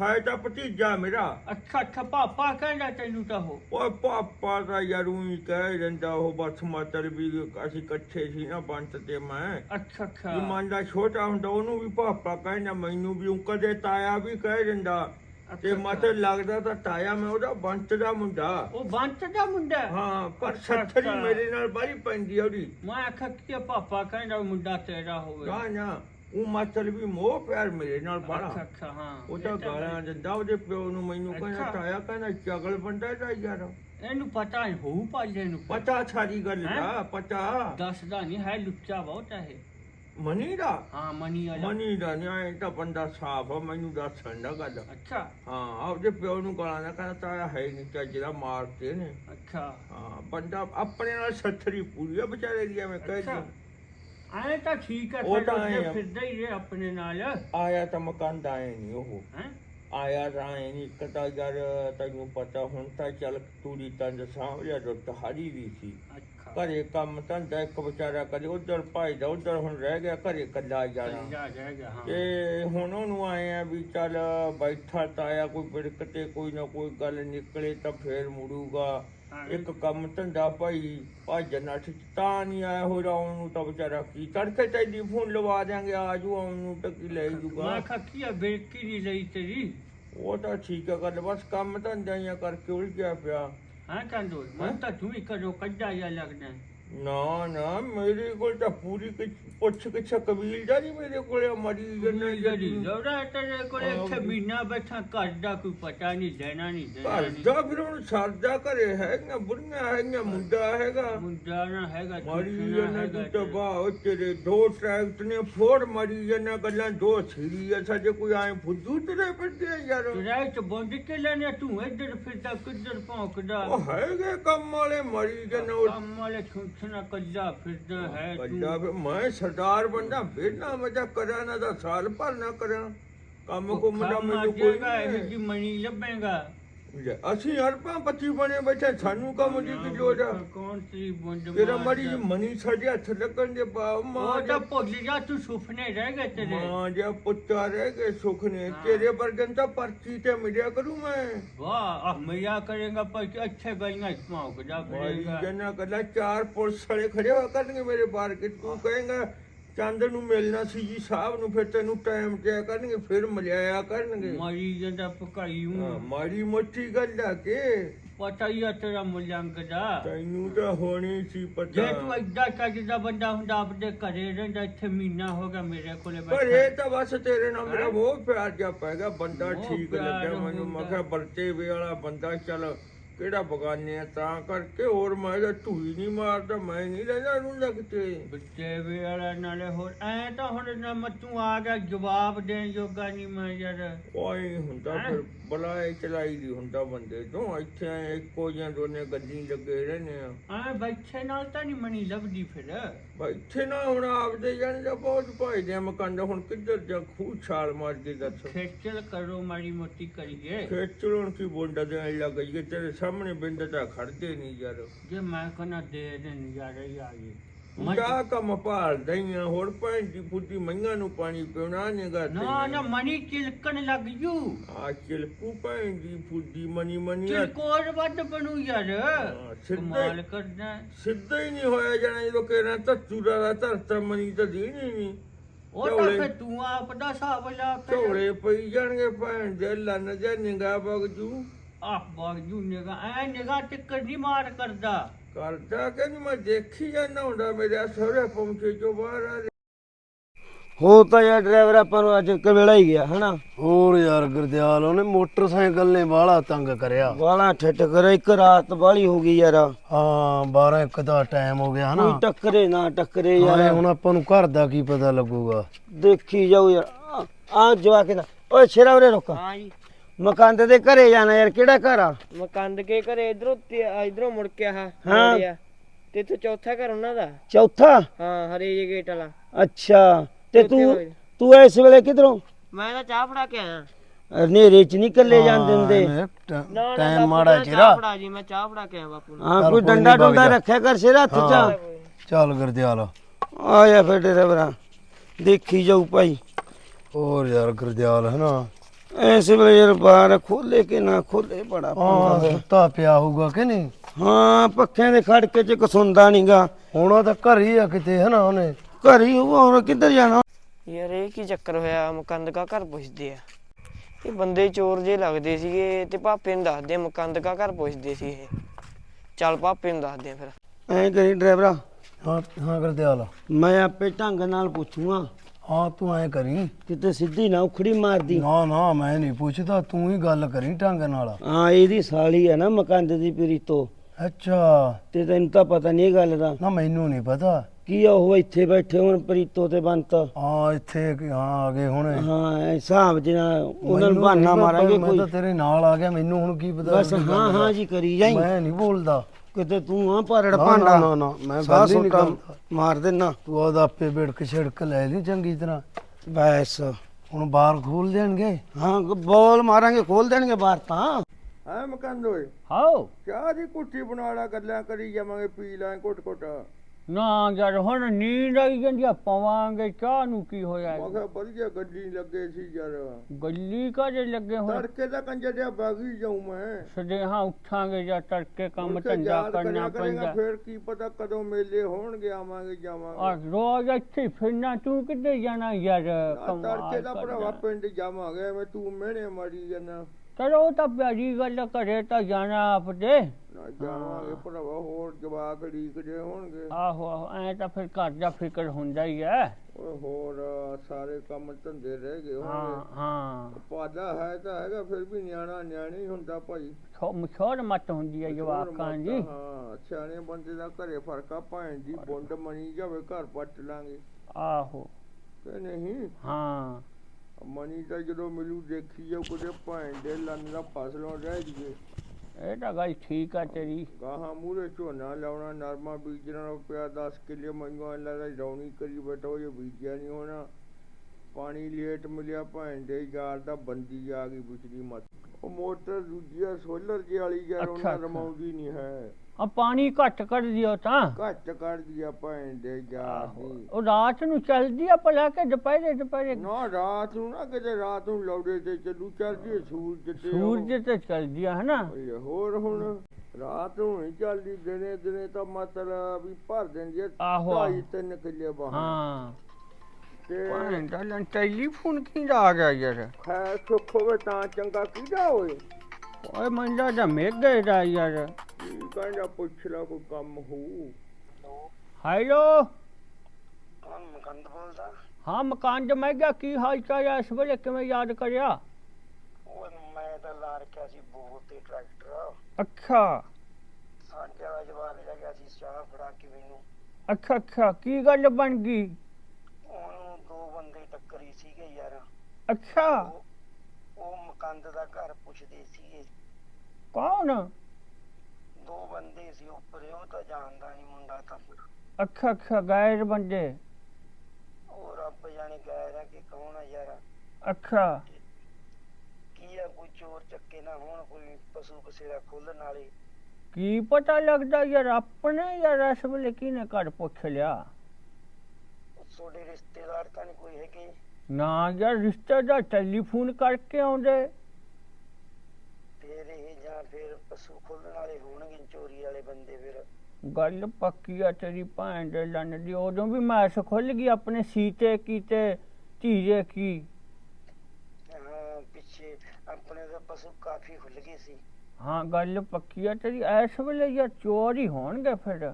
ਹੈ ਤਾਂ ਭਤੀਜਾ ਮੇਰਾ। ਅੱਛਾ ਅੱਛਾ ਪਾਪਾ ਕਹਿੰਦਾ ਤੈਨੂੰ ਤਾਂ ਹੋ ਓਏ ਪਾਪਾ ਦਾ ਯਾਰ ਉਹੀ ਕਹਿ ਜਾਂਦਾ ਉਹ ਬਸ ਮਤਲਬ ਵੀ ਅਸੀਂ ਇਕੱਠੇ ਸੀ ਨਾ ਬੰਤ ਤੇ ਮੈਂ। ਅੱਛਾ ਅੱਛਾ। ਜੇ ਮੰਨ ਲਾ ਛੋਟਾ ਹੁੰਦਾ ਉਹਨੂੰ ਵੀ ਪਾਪਾ ਕਹਿੰਦਾ ਮੈਨੂੰ ਵੀ ਉਹ ਕਦੇ ਤਾਇਆ ਵੀ ਕਹਿ ਦਿੰਦਾ। ਤੇ ਮਤਲਬ ਲੱਗਦਾ ਤਾਂ ਤਾਇਆ ਮੈਂ ਉਹਦਾ ਬੰਤ ਦਾ ਮੁੰਡਾ। ਉਹ ਬੰਤ ਦਾ ਮੁੰਡਾ? ਹੈ? ਹਾਂ ਪਰ ਅੱਛਾ, ਸੱਥਰੀ ਅੱਛਾ। ਮੇਰੇ ਨਾਲ ਬਾਰੀ ਪੈਂਦੀ ਆ ਉਹਦੀ। ਮੈਂ ਆਖਿਆ ਕਿ ਪਾਪਾ ਕਹਿੰਦਾ ਮੁੰਡਾ ਤੇਰਾ ਹੋਵੇ। ਨਾ ਨਾ। ਉਹ ਮਤਲਬ ਵੀ ਮੋਹ ਪਿਆਰ ਮੇਰੇ ਨਾਲ ਅੱਛਾ ਬੜਾ ਅੱਛਾ ਹਾਂ ਉਹ ਤਾਂ ਤਾਂ ਗਾਲਾਂ ਦਿੰਦਾ ਉਹਦੇ ਪਿਓ ਨੂੰ ਮੈਨੂੰ ਕਹਿੰਦਾ ਅੱਛਾ। ਤਾਇਆ ਕਹਿੰਦਾ ਚਗਲ ਬੰਦਾ ਦਾ ਯਾਰ। ਇਹਨੂੰ ਪਤਾ ਨਹੀਂ ਹੋਊ ਪਾਜੇ ਨੂੰ ਪਤਾ ਸਾਰੀ ਗੱਲ ਹੈਂ? ਦਾ ਪਤਾ। ਦੱਸਦਾ ਨਹੀਂ ਹੈ ਲੁੱਚਾ ਬਹੁਤ ਹੈ ਇਹ। ਮਨੀ ਦਾ? ਹਾਂ ਮਨੀ ਵਾਲਾ। ਮਨੀ ਦਾ ਨਿਆਏ ਤਾਂ ਬੰਦਾ ਸਾਫ਼ ਆ ਮੈਨੂੰ ਦੱਸਣ ਦਾ ਗੱਲ। ਅੱਛਾ। ਹਾਂ ਆਪਦੇ ਪਿਓ ਨੂੰ ਗਾਲਾਂ ਨਾ ਕਹਿੰਦਾ ਤਾਇਆ ਹੈ ਨਹੀਂ ਚੱਜਦਾ ਮਾਰਦੇ ਨੇ। ਅੱਛਾ। ਹਾਂ ਬੰਦਾ ਆਪਣੇ ਨਾਲ ਸੱਥਰੀ ਪੂਰੀ ਆ ਵਿਚਾਰੇ ਦੀ ਐਵੇਂ ਕਹਿ ਅੱਛਾ। ਦੀ ਐ ਤਾਂ ਠੀਕ ਹੈ ਉਹ ਫਿਰ ਤਾਂ ਉਹਦੇ ਐਂ ਆ। ਫਿਰਦਾ ਹੀ ਰਿਹਾ ਆਪਣੇ ਨਾਲ। ਆਇਆ ਤਾਂ ਮਕਾਨ ਦਾ ਆਏ ਨਹੀਂ ਉਹ। ਹੈ? ਆਇਆ ਤਾਂ ਆਏ ਨਹੀਂ ਕਦਾ ਯਾਰ ਤੈਨੂੰ ਪਤਾ ਹੁਣ ਤਾਂ ਚੱਲ ਤੂੜੀ ਤੰਦ ਸਾਂਭਿਆ ਰੁੱਤ ਹਾਰੀ ਵੀ ਸੀ। ਅੱਛਾ। ਘਰੇ ਕੰਮ ਧੰਦਾ ਇੱਕ ਵਿਚਾਰਾ ਕਦੇ ਉਧਰ ਭਾਈਦਾ ਉਧਰ ਹੁਣ ਰਹਿ ਗਿਆ ਘਰੇ ਕੱਲਾ ਜਾਣਾ। ਜਾ ਜਾਏਗਾ ਹਾਂ। ਤੇ ਹੁਣ ਉਹਨੂੰ ਆਏ ਆ ਵੀ ਚੱਲ ਬੈਠਾ ਤਾਇਆ ਕੋਈ ਬਿਰਕਤੇ ਕੋਈ ਨਾ ਕੋਈ ਗੱਲ ਨਿਕਲੇ ਤਾਂ ਫੇਰ ਮੁੜੂਗਾ। ਇੱਕ ਕੰਮ ਧੰਦਾ ਭਾਈ ਭੱਜ ਨੱਠ ਤਾਂ ਨਹੀਂ ਆਇਆ ਹੋ ਆਉਣ ਨੂੰ ਤਾਂ ਵਿਚਾਰਾ ਕੀ ਤੜਕੇ ਟੈਲੀਫੋਨ ਲਵਾ ਦਿਆਂਗੇ ਆਜੂ ਆਉਣ ਨੂੰ ਤਾਂ ਕੀ ਲੈ ਮੈਂ ਜੂਗਾ ਕਿਹਾ ਕੀ ਆ ਬੇਕੀ ਨਹੀਂ ਲਈ ਤੇਰੀ। ਉਹ ਤਾਂ ਠੀਕ ਆ ਗੱਲ ਬਸ ਕੰਮ ਧੰਦਾ ਹੀ ਆ ਕਰਕੇ ਉਲਝਿਆ ਪਿਆ। ਹਾਂ ਕੰਦੋ ਮੈਂ ਤਾਂ ਤੂੰ ਹੀ ਕਰੋ ਕੱਢਾ ਜਾਂ ਲੱਗਦਾ। ਨਾ ਨਾ ਮੇਰੇ ਕੋਲ ਤਾਂ ਪੂਰੀ ਕੁਛ ਪੁੱਛ ਕਿਛ ਕਬੀਲਦਾਰੀ ਮੇਰੇ ਕੋਲੇ ਮਰੀ ਜੰਨੇ ਜਿਹੜੀ ਲੋੜਾ ਤੇਰੇ ਕੋਲ ਇੱਥੇ ਮਹੀਨਾ ਬੈਠਾ ਘਰ ਦਾ ਕੋਈ ਪਤਾ ਨਹੀਂ ਦੇਣਾ ਨਹੀਂ ਦੇਣਾ ਘਰ ਨਹੀਂ। ਦਾ ਫਿਰ ਹੁਣ ਸਰਦਾ ਘਰੇ ਹੈਗੀਆਂ ਬੁੜੀਆਂ ਹੈਗੀਆਂ ਮੁੰਡਾ ਹੈਗਾ। ਮੁੰਡਾ ਨਾ ਹੈਗਾ ਮਾਰੀ ਜਨਾ ਹੈਗਾ ਤੂੰ ਤਬਾਹ ਤੇਰੇ ਦੋ ਟਰੈਕਟ ਨੇ ਫੋੜ ਮਾਰੀ ਜਨਾ ਗੱਲਾਂ ਦੋ ਛੀਰੀ ਆ ਸਾਡੇ ਕੋਈ ਆਏ ਫੁੱਦੂ ਤੇਰੇ ਪੱਤੇ ਯਾਰ। ਚ ਬੰਦ ਕੇ ਲੈਣੇ ਤੂੰ ਇੱਧਰ ਫਿਰਦਾ ਕਿੱਧਰ ਭੌਂਕਦਾ? ਉਹ ਹੈਗੇ ਕੰਮ ਵਾਲੇ ਮਰੀ ਜਨਾ ਕੰਮ ਵਾਲੇ ਛੁੱਟਣਾ ਕੱਲਾ ਫਿਰਦਾ ਹੈ ਕੱਜਾ ਤੂੰ। ਫਿਰ ਮੈਂ ਸਰਦਾਰ ਬੰਦਾ ਫਿਰ ਨਾ ਮਜਾ ਕਰਾਂ ਨਾ ਦਾ ਸਾਲ ਭਰ ਨਾ ਕਰਾਂ। ਕੰਮ ਕੁਮ ਦਾ ਮੈਨੂੰ ਕੋਈ ਨਹੀਂ ਜੀ ਮਣੀ ਲੱਭੇਗਾ। ਅਸੀਂ ਹਰਪਾਂ ਪੱਚੀ ਬਣੇ ਬੈਠੇ ਸਾਨੂੰ ਕੰਮ ਦੀ ਕੀ ਲੋੜ ਆ? ਕੌਣ ਸੀ ਬੰਦ ਤੇਰਾ ਜੀ ਮਨੀ ਸਾਡੇ ਹੱਥ ਲੱਗਣ ਦੇ ਬਾਪ ਮਾਂ ਉਹ ਤਾਂ ਭੁੱਲ ਜਾ ਤੂੰ ਸੁਪਨੇ ਰਹਿ ਗਏ ਤੇਰੇ। ਮਾਂ ਜਿਹਾ ਪੁੱਤਾ ਰਹਿ ਗਏ ਸੁਖ ਨੇ ਤੇਰੇ ਵਰਗਨ ਤਾਂ ਪਰਚੀ ਤੇ ਮਿਲਿਆ ਕਰੂ ਮੈਂ। ਵਾਹ ਆ ਮਈਆ ਕਰੇਗਾ ਪਰ ਅੱਛੇ ਗਈਆਂ ਭੌਂਕਦਾ ਮਾਰੀ ਫਿਰੇਗਾ। ਜਨਾ ਕੱਲਾ ਚਾਰ ਪੁਲਿਸ ਵਾਲੇ ਖੜੇ ਹੋ ਕਰਨਗੇ ਮੇਰੇ ਬਾਹਰ ਕਿ ਤੂੰ ਕਹੇਗਾ ਚੰਦ ਨੂੰ ਮਿਲਣਾ ਸੀ ਜੀ ਸਾਹਿਬ ਨੂੰ ਫਿਰ ਤੈਨੂੰ ਟਾਈਮ ਦਿਆ ਕਰਨਗੇ ਫਿਰ ਮਿਲਿਆ ਕਰਨਗੇ। ਮਰੀ ਜਾਂਦਾ ਪਕਾਈ ਹਾਂ, ਹੂੰ ਮਾੜੀ ਮੋਟੀ ਗੱਲ ਆ ਕੇ? ਪਤਾ ਹੀ ਆ ਤੇਰਾ ਮੁੱਲਾਂਕ ਦਾ। ਤੈਨੂੰ ਤਾਂ ਹੋਣੀ ਸੀ ਜੇ ਪਤਾ ਤੂੰ ਏਦਾਂ ਚੱਜਦਾ ਬੰਦਾ ਹੁੰਦਾ ਆਪਣੇ ਘਰੇ ਰਹਿੰਦਾ ਇੱਥੇ ਮਹੀਨਾ ਹੋ ਗਿਆ ਮੇਰੇ ਕੋਲੇ ਪਰ ਇਹ ਤਾਂ ਬਸ ਤੇਰੇ ਨਾਲ ਮੇਰਾ ਹੈਂ? ਬਹੁਤ ਪਿਆਰ ਜਾ ਪੈਗਾ ਬੰਦਾ ਮੋਹ ਠੀਕ ਪਿਆਰ ਲੱਗਿਆ ਮੈਨੂੰ। ਹੁੰਦਾ। ਮੈਂ ਕਿਹਾ ਵਰਤੇ ਵੇ ਵਾਲਾ ਬੰਦਾ ਚੱਲ। ਕਿਹੜਾ ਬਗਾਨੇ ਆ? ਤਾਂ ਕਰਕੇ ਹੋਰ ਮੈਂ ਤਾਂ ਢੂਈ ਨਹੀਂ ਮਾਰਦਾ ਮੈਂ ਨਹੀਂ ਰਹਿੰਦਾ ਨੂੰ ਲੱਗਤੇ ਬੱਚੇ ਵੀ ਵਾਲਾ ਨਾਲੇ ਹੋਰ ਐ ਤਾਂ ਹੁਣ ਨਾ ਮੱਤੂ ਆ ਗਿਆ ਜਵਾਬ ਦੇਣ ਜੋਗਾ ਨਹੀਂ ਮੈਂ ਯਾਰ। ਕੋਈ ਹੁੰਦਾ ਫਿਰ। ਬਲਾਏ ਚਲਾਈ ਦੀ ਹੁੰਦਾ ਬੰਦੇ ਤੋਂ ਇੱਥੇ ਇੱਕੋ ਜਿਹਾ ਦੋਨੇ ਗੱਡੀ ਲੱਗੇ ਰਹਿੰਦੇ ਆ। ਐ ਬੱਚੇ ਨਾਲ ਤਾਂ ਨਹੀਂ ਮਣੀ ਲੱਭਦੀ ਫਿਰ। ਇੱਥੇ ਨਾ ਹੁਣ ਆਪਦੇ ਜਾਣ ਦਾ ਬਹੁਤ ਭਾਈਦੇ ਆ ਮਕਾਨ ਹੁਣ ਕਿੱਧਰ ਜਾ ਖੂਹ ਛਾਲ ਮਾਰ ਕੇ ਦੱਸ। ਖੇਚਲ ਕਰੋ ਮਾੜੀ ਮੋਟੀ ਕਰੀਏ। ਖੇਚਲੋਂ ਕੀ ਬੋਲਦਾ ਦੇਣ ਲੱਗ ਗਈ ਤੇਰੇ ਸਾਹਮਣੇ ਬਿੰਦ ਤਾਂ ਖੜਦੇ ਨਹੀਂ ਯਾਰ। ਜੇ ਮੈਂ ਕਹਣਾ ਦੇ ਦੇ ਨਜ਼ਾਰਾ ਹੀ ਆ ਗਏ। ਮੁੰਡਾ ਕੰਮ ਭਾਲਦਾ ਹੀ ਆ ਹੋਰ ਭੈਣ ਦੀ ਫੁੱਟੀ ਮਈਆਂ ਨੂੰ ਪਾਣੀ ਪਿਉਣਾ ਨੇਗਾ ਨਾ ਨਾ ਮਣੀ ਚਿਲਕਣ ਲੱਗ ਜੂ। ਆ ਚਿਲਕੂ ਭੈਣ ਦੀ ਫੁੱਟੀ ਮਨੀ ਆ ਚਿਲਕੋਰ ਵੱਡ ਬਣੂ ਯਾਰ। ਸਿੱਧੇ ਕਮਾਲ ਕਰਦਾ ਸਿੱਧਾ ਹੀ ਨਹੀਂ ਹੋਇਆ ਜਾਣਾ ਜਦੋਂ ਕਹਿਣਾ ਧੱਤੂ ਦਾ ਧਰਤਾ ਮਨੀ ਤਾਂ ਦੇਣੀ ਨਹੀਂ ਉਹ ਤਾਂ ਫੇ ਤੂੰ ਆਪ ਦਾ ਹਿਸਾਬ ਲਾ ਕੇ। ਝੋਲੇ ਪਈ ਜਾਣਗੇ ਭੈਣ ਦੇ ਲੰਨ ਜਾਂ ਨਿਗਾਹ ਬਗਜੂ ਆਹ ਬਾਜੂ ਨਿਗਾ ਐ ਨਿਗਾ ਟਿੱਕਰ ਨਹੀਂ ਮਾਰ ਕਰਦਾ। ਕਰਦਾ ਕਿ ਨਹੀਂ? ਮੈਂ ਦੇਖੀ ਜਾਂਦਾ ਹੁੰਦਾ ਮੇਰੇ ਸਹੁਰੇ ਪਹੁੰਚੇ ਜੋ ਬਾਹਰ ਆ ਹੋ ਤਾਂ ਯਾਰ ਡਰਾਈਵਰ ਆਪਾਂ ਨੂੰ ਅੱਜ ਕਵੇਲਾ ਹੀ ਗਿਆ ਹਨਾ? ਹੋਰ ਯਾਰ ਗੁਰਦਿਆਲ ਉਹਨੇ ਮੋਟਰਸਾਈਕਲ ਨੇ ਬਾਹਲਾ ਤੰਗ ਕਰਿਆ। ਵਾਲਾ ਠੱਟ ਕਰੇ ਇੱਕ ਰਾਤ ਬਾਲੀ ਹੋ ਗਈ ਯਾਰ। ਹਾਂ 12 ਇੱਕ ਦਾ ਟਾਈਮ ਹੋ ਗਿਆ ਕੋਈ ਹਨਾ ਟੱਕਰੇ ਨਾ ਟੱਕਰੇ ਯਾਰ। ਹੁਣ ਆਪਾਂ ਨੂੰ ਘਰ ਦਾ ਕੀ ਪਤਾ ਲੱਗੂਗਾ। ਦੇਖੀ ਜਾਓ ਯਾਰ। ਆ- ਆ ਜਵਾ ਕੇ ਨਾ ਓਏ ਸ਼ੇਰਾ ਉਰੇ ਰੁਕ। ਹਾਂ ਜੀ। ਮਕਾਨ ਦੇ ਘਰੇ ਜਾਣਾ ਯਾਰ ਕਿਹੜਾ ਘਰ ਆ? ਮਕੰਦ ਕੇ ਘਰੇ ਇਧਰੋਂ ਇਧਰੋਂ ਮੁੜ ਕੇ ਆਹ ਹਾਂ। ਤੇ ਇੱਥੇ ਚੌਥਾ ਘਰ ਉਹਨਾਂ ਦਾ? ਚੌਥਾ? ਹਾਂ ਹਰੇ ਜੇ ਗੇਟ ਵਾਲਾ। ਅੱਛਾ ਤੇ ਉੱਥੇ ਤੂੰ ਹੋਏ। ਤੂੰ ਇਸ ਵੇਲੇ ਕਿਧਰੋਂ? ਮੈਂ ਤਾਂ ਚਾਹ ਫੜਾ ਕੇ ਆਇਆ। ਹਨੇਰੇ ਚ ਨਹੀਂ ਕੱਲੇ ਨਾ ਨਾ ਟਾਈਮ ਬਾਪੂ ਮਾੜਾ ਕਹਿੰਦਾ ਚਿਹਰਾ। ਚਾਹ ਫੜਾ ਜੀ ਮੈਂ ਚਾਹ ਫੜਾ ਕੇ ਆਇਆ ਬਾਪੂ ਨੂੰ। ਹਾਂ ਕੋਈ ਕੋਈ ਨੀ, ਡੰਡਾ ਵਗ ਡੁੰਡਾ ਜਾ। ਰੱਖਿਆ ਕਰ ਸ਼ੇਰਾ ਹੱਥ ਚ। ਚੱਲ ਗੁਰਦਿਆਲ ਆਇਆ ਫਿਰ ਡਰਾਈਵਰਾ ਦੇਖੀ ਜਾਊ ਭਾਈ। ਹੋਰ ਯਾਰ ਗੁਰਦਿਆਲ ਹਨਾ? ਐਸੇ ਵੇਲੇ ਯਾਰ ਬਾਹਰ ਖੋਲੇ ਕਿ ਨਾ ਖੋਲੇ ਬੜਾ ਪੰਗਾ ਹਾਂ ਸੁੱਤਾ ਪਿਆ ਹੋਊਗਾ ਕਿ ਨਹੀਂ? ਹਾਂ ਪੱਖਿਆਂ ਦੇ ਖੜਕੇ ਚ ਕਸੁੰਦਾ ਨਹੀਂਗਾ ਹੁਣ ਉਹ ਤਾਂ ਘਰ ਹੀ ਆ ਕਿਤੇ ਹਨਾ ਉਹਨੇ? ਘਰ ਹੀ ਹੋਊਗਾ ਹੋਰ ਕਿੱਧਰ ਜਾਣਾ? ਯਾਰ ਇਹ ਕੀ ਚੱਕਰ ਹੋਇਆ? ਮਕੰਦ ਕਾ ਘਰ ਪੁੱਛਦੇ ਆ। ਇਹ ਬੰਦੇ ਚੋਰ ਜੇ ਲੱਗਦੇ ਸੀਗੇ ਤੇ ਪਾਪੇ ਨੂੰ ਦੱਸਦੇ ਆ, ਮਕੰਦ ਕਾ ਘਰ ਪੁੱਛਦੇ ਸੀ ਇਹ। ਚੱਲ ਪਾਪੇ ਨੂੰ ਦੱਸਦੇ ਆ ਫਿਰ। ਐਂ ਕਰੀ ਡਰਾਈਵਰਾ। ਹਾਂ ਹਾਂ ਗੁਰਦਿਆਲ। ਮੈਂ ਆਪੇ ਢੰਗ ਨਾਲ ਪੁੱਛੂਗਾ। ਹਾਂ ਤੂੰ ਐ ਕਰੀ। ਕਿਤੇ ਸਿੱਧੀ ਨਾ ਉਖੜੀ ਮਾਰਦੀ। ਨਾ ਨਾ ਮੈਂ ਨਹੀਂ ਪੁੱਛਦਾ ਤੂੰ ਹੀ ਗੱਲ ਕਰੀ ਢੰਗ ਨਾਲ। ਹਾਂ ਇਹਦੀ ਸਾਲੀ ਹੈ ਨਾ ਮਕੰਦ ਦੀ ਪੀਰੀ ਤੋਂ ਅੱਛਾ। ਤੇ ਤੈਨੂੰ ਤਾਂ ਪਤਾ ਨਹੀਂ ਇਹ ਗੱਲ ਦਾ। ਨਾ ਮੈਨੂੰ ਨਹੀਂ ਪਤਾ। ਕੀ ਆ ਉਹ ਇੱਥੇ ਬੈਠੇ ਹੁਣ ਪ੍ਰੀਤੋ ਤੇ ਬੰਤ? ਹਾਂ ਇੱਥੇ ਕਿ- ਹਾਂ ਆ ਗਏ ਹੁਣੇ। ਹਾਂ ਹਿਸਾਬ ਜਿਹਾ ਉਹਨਾਂ ਨੂੰ ਮੈਨੂੰ ਬਹਾਨਾ ਨਹੀਂ ਪਤਾ, ਮਾਰਾਂਗੇ ਮੈਂ ਕੋਈ। ਤਾਂ ਤੇਰੇ ਨਾਲ ਆ ਗਿਆ ਮੈਨੂੰ ਹੁਣ ਕੀ ਪਤਾ ਬਸ ਹਾਂ ਹਾਂ। ਜੀ ਕਰੀ ਜਾਈ। ਮੈਂ ਨਹੀਂ ਬੋਲਦਾ ਕਿਤੇ ਤੂੰ ਆ ਪਾਰੜ ਨਾ, ਭਾਂਡਾ ਨਾ, ਨਾ, ਨਾ, ਮੈਂ ਸਾਹ ਗੱਲ ਹੀ ਨਹੀਂ ਸੁੱਟਾ ਕਰਦਾ। ਮਾਰ ਦੇਣਾ ਤੂੰ ਉਹਦਾ ਆਪੇ ਬਿੜਕ ਛਿੜਕ ਲੈ ਲਈ ਚੰਗੀ ਤਰ੍ਹਾਂ। ਬਸ। ਹੁਣ ਬਾਹਰ ਖੋਲ ਦੇਣਗੇ। ਹਾਂ ਬੋਲ ਮਾਰਾਂਗੇ ਖੋਲ ਦੇਣਗੇ ਬਾਹਰ ਤਾਂ। ਐ ਮਕੰਦ ਓਏ। ਹਾਓ ਚਾਹ ਦੀ ਕੁੱਟੀ ਬਣਾ ਲਾ ਗੱਲਾਂ ਕਰੀ ਜਾਵਾਂਗੇ ਪੀ ਲਾਂ ਘੁੱਟ ਘੁੱਟ। ਨਾ ਯਾਰ ਹੁਣ ਨੀਂਦ ਆਈ ਜਾਂਦੀ ਆ ਪਵਾਂਗੇ ਚਾਹ ਨੂੰ ਕੀ ਹੋਇਆ ਮੈਂ ਕਿਹਾ ਵਧੀਆ ਗੱਡੀ ਲੱਗੇ ਸੀ ਯਾਰ। ਗੱਲੀ ਕਾਹਦੇ ਲੱਗੇ ਹੁਣ? ਤੜਕੇ ਦਾ ਜਿਹਾ ਬਾਗੀ ਜਾਉ ਮੈਂ। ਸਦੇਹਾ ਉੱਠਾਂਗੇ ਜਾਂ ਤੜਕੇ ਕੰਮ ਧੰਦਾ ਕਰਨਾ ਪੈਂਦਾ। ਫਿਰ ਕੀ ਪਤਾ ਕਦੋਂ ਮੇਲੇ ਹੋਣਗੇ ਆਵਾਂਗੇ ਆ ਜਾਵਾਂਗੇ ਰੋਜ਼ ਇੱਥੇ ਫਿਰਨਾ ਤੂੰ ਕਿੱਥੇ ਜਾਣਾ ਯਾਰ? ਤੜਕੇ ਦਾ ਭਰਾਵਾ। ਪਿੰਡ ਜਾਵਾਂਗੇ ਮੈਂ ਤੂੰ ਮਿਹਣੇ ਮਾਰੀ ਜਾਣਾ ਚਲੋ ਉਹ ਤਾਂ ਪਿਆਰੀ ਗੱਲ ਕਰੇ ਤਾਂ ਜਾਣਾ ਆਪਦੇ। ਨਾ ਜਾਵਾਂਗੇ ਭਰਾਵਾ ਹੋਰ ਜਵਾਕ ਢੀਕ ਜੇ ਹੋਣਗੇ। ਆਹੋ ਆਹੋ ਐ ਤਾਂ ਫਿਰ ਘਰ ਦਾ ਫਿਕਰ ਹੁੰਦਾ ਹੀ ਹੈ ਓਏ ਹੋਰ ਸਾਰੇ ਕੰਮ ਧੰਦੇ ਰਹਿ ਗਏ ਹਾਂ ਹੋਣਗੇ। ਹਾਂ ਪਾਦਾ ਹੈ ਤਾਂ ਹੈਗਾ ਫਿਰ ਵੀ ਨਿਆਣਾ ਨਿਆਣਾ ਹੁੰਦਾ ਭਾਈ। ਮਛੋੜ ਮਤ ਹੁੰਦੀ ਹੈ ਜਵਾਕਾਂ ਦੀ। ਹਾਂ ਸਿਆਣੇ ਬੰਦੇ ਦਾ ਘਰੇ ਫਰਕਾ ਭੈਣ ਦੀ ਬੁੰਡ ਮਣੀ ਜਾਵੇ ਘਰ ਪੱਟ ਲਾਂਗੇ। ਆਹੋ। ਕਿ ਨਹੀਂ? ਹਾਂ। ਮਣੀ ਤਾਂ ਜਦੋਂ ਮਿਲੂ ਦੇਖੀ ਜਾਓ ਕੁਦੇ ਭੈਣ ਦੇ ਲੰਨ ਦਾ ਫਸਲੋਂ ਰਹਿ ਜੀਏ। ਇਹ ਤਾਂ ਗੱਲ ਠੀਕ ਆ ਤੇਰੀ। ਗਾਹਾਂ ਮੂਰੇ ਝੋਨਾ ਲਾਉਣਾ ਨਰਮਾ ਬੀਜਣਾ ਰੁਪਿਆ 10 ਕਿੱਲੇ ਮੰਗਵਾ ਲੱਗਦਾ ਰੌਣੀ ਕਰੀ ਬੈਠੋ ਜੇ ਬੀਜਿਆ ਨਹੀਂ ਹੋਣਾ। ਪਾਣੀ ਲੇਟ ਮਿਲਿਆ ਭੈਣ ਦੇ ਯਾਰ ਦਾ ਬੰਦੀ ਆ ਗਈ ਪਿਛਲੀ ਮਤ। ਉਹ ਮੋਟਰ ਦੂਜੀ ਆ ਸੋਲਰ ਜੀ ਵਾਲੀ ਯਾਰ ਉਹਨਾਂ। ਰਮਾਉਂਦੀ ਨਹੀਂ ਹੈ। ਆ ਪਾਣੀ ਘੱਟ ਕਰ ਦਿਓ ਤਾਂ। ਘੱਟ ਕਰ ਦਿਆ ਭੈਣ ਦੇ ਦੀ। ਉਹ ਰਾਤ ਨੂੰ ਚੱਲਦੀ ਆ ਭਲਾ ਕਿ ਦੁਪਹਿਰੇ ਦੁਪਹਿਰੇ? ਨਾ ਰਾਤ ਨੂੰ ਨਾ ਕਿਤੇ ਰਾਤ ਨੂੰ ਲੌੜੇ ਤੇ ਚੱਲੂ ਚੱਲਦੀ ਸੂਰਜ ਤੇ ਉਹ। ਸੂਰਜ ਤੇ ਚੱਲਦੀ ਆ ਹਨਾ? ਓਏ ਹੋਰ ਹੁਣ? ਰਾਤ ਨੂੰ ਨਹੀਂ ਚੱਲਦੀ ਦਿਨੇ ਦਿਨੇ ਤਾਂ ਮਤਲਬ ਵੀ ਭਰ ਦਿੰਦੀ ਆ। ਆਹੋ, ਢਾਈ ਆਹੋ। ਤਿੰਨ ਕਿੱਲੇ ਬਾਹਰ ਹਾਂ। ਤੇ ਭੈਣ ਦਾ ਟੈਲੀਫੋਨ ਕਿਹਦਾ ਆ ਗਿਆ ਯਾਰ? ਖੈਰ ਸੁੱਖ ਹੋਵੇ ਤਾਂ ਚੰਗਾ ਕਿਹਦਾ ਹੋਏ? ਓਏ ਮੰਦਾ ਦਾ ਮੇਗੇ ਦਾ ਯਾਰ। ਕਹਿੰਦਾ ਪੁੱਛ ਲਾ ਕੋਈ ਕੰਮ ਹੋਊ ਹੈਲੋ ਹਾਂ ਮਕਾਨ ਦੇ ਮੈਂ ਗਿਆ ਕੀ ਹਾਲ ਚਾਲ ਹੈ ਇਸ ਵੇਲੇ ਕਿਵੇਂ ਯਾਦ ਕਰਿਆ? ਉਹ ਮੈਂ ਤਾਂ ਲਾ ਰੱਖਿਆ ਸੀ ਬੋਰ ਤੇ ਟਰੈਕਟਰ ਅੱਛਾ। ਸਾਡੇ ਵਾਲਾ ਜਵਾਨ ਰਹਿ ਗਿਆ ਸੀ ਚਾਹ ਫੜਾ ਕੇ ਮੈਨੂੰ। ਅੱਛਾ ਅੱਛਾ ਕੀ ਗੱਲ ਬਣ ਗਈ? ਉਹਨੂੰ ਦੋ ਬੰਦੇ ਟੱਕਰੀ ਸੀਗੇ ਯਾਰ। ਅੱਛਾ। ਉਹ ਉਹ ਮਕੰਦ ਦਾ ਘਰ ਪੁੱਛਦੇ ਸੀਗੇ। ਕੌਣ ਦੋ ਬੰਦੇ ਸੀ ਉੱਪਰ ਉਹ ਤਾਂ ਜਾਣਦਾ ਨਹੀਂ ਮੁੰਡਾ ਤਾਂ। ਅੱਛਾ ਅੱਛਾ ਗੈਰ ਬੰਦੇ। ਉਹ ਰੱਬ ਜਾਣੇ ਕਹਿ ਰਿਹਾ ਕਿ ਕੌਣ ਆ ਯਾਰ। ਅੱਛਾ ਕੀ ਆ ਕੋਈ ਚੋਰ ਚੱਕੇ ਨਾ ਹੋਣ ਕੋਈ ਪਸ਼ੂ ਦਾ ਖੋਲਣ ਵਾਲੇ। ਕੀ ਪਤਾ ਲੱਗਦਾ ਯਾਰ ਆਪਣੇ ਯਾਰ ਇਸ ਵੇਲੇ ਕਿਹਨੇ ਘਰ ਪੁੱਛ ਲਿਆ। ਤੁਹਾਡੇ ਰਿਸ਼ਤੇਦਾਰ ਤਾਂ ਨਹੀਂ ਕੋਈ ਹੈਗੇ। ਨਾ ਯਾਰ ਰਿਸ਼ਤੇਦਾਰ ਟੈਲੀਫੋਨ ਕਰਕੇ ਆਉਂਦੇ। ਫਿਰ ਇਹ ਜਾਂ ਫਿਰ ਪਸ਼ੂ ਖੋਲਣ ਵਾਲੇ ਹੋਣਗੇ ਚੋਰੀ ਵਾਲੇ ਬੰਦੇ ਫਿਰ। ਗੱਲ ਪੱਕੀ ਆ ਤੇਰੀ ਭੈਣ ਦੇ ਲੰਨ ਦੀ। ਉਦੋਂ ਵੀ ਮੈਸ ਖੁੱਲ ਗਈ ਆਪਣੇ ਸੀਤੇ ਕੀ ਤੇ ਧੀਰੇ ਕੀ? ਹਾਂ ਪਿੱਛੇ ਆਪਣੇ ਤਾਂ ਪਸ਼ੂ ਕਾਫੀ ਖੁੱਲ ਗਏ ਸੀ। ਹਾਂ ਗੱਲ ਪੱਕੀ ਆ ਤੇਰੀ। ਇਸ ਵੇਲੇ ਯਾਰ ਚੋਰ ਹੀ ਹੋਣਗੇ ਫਿਰ?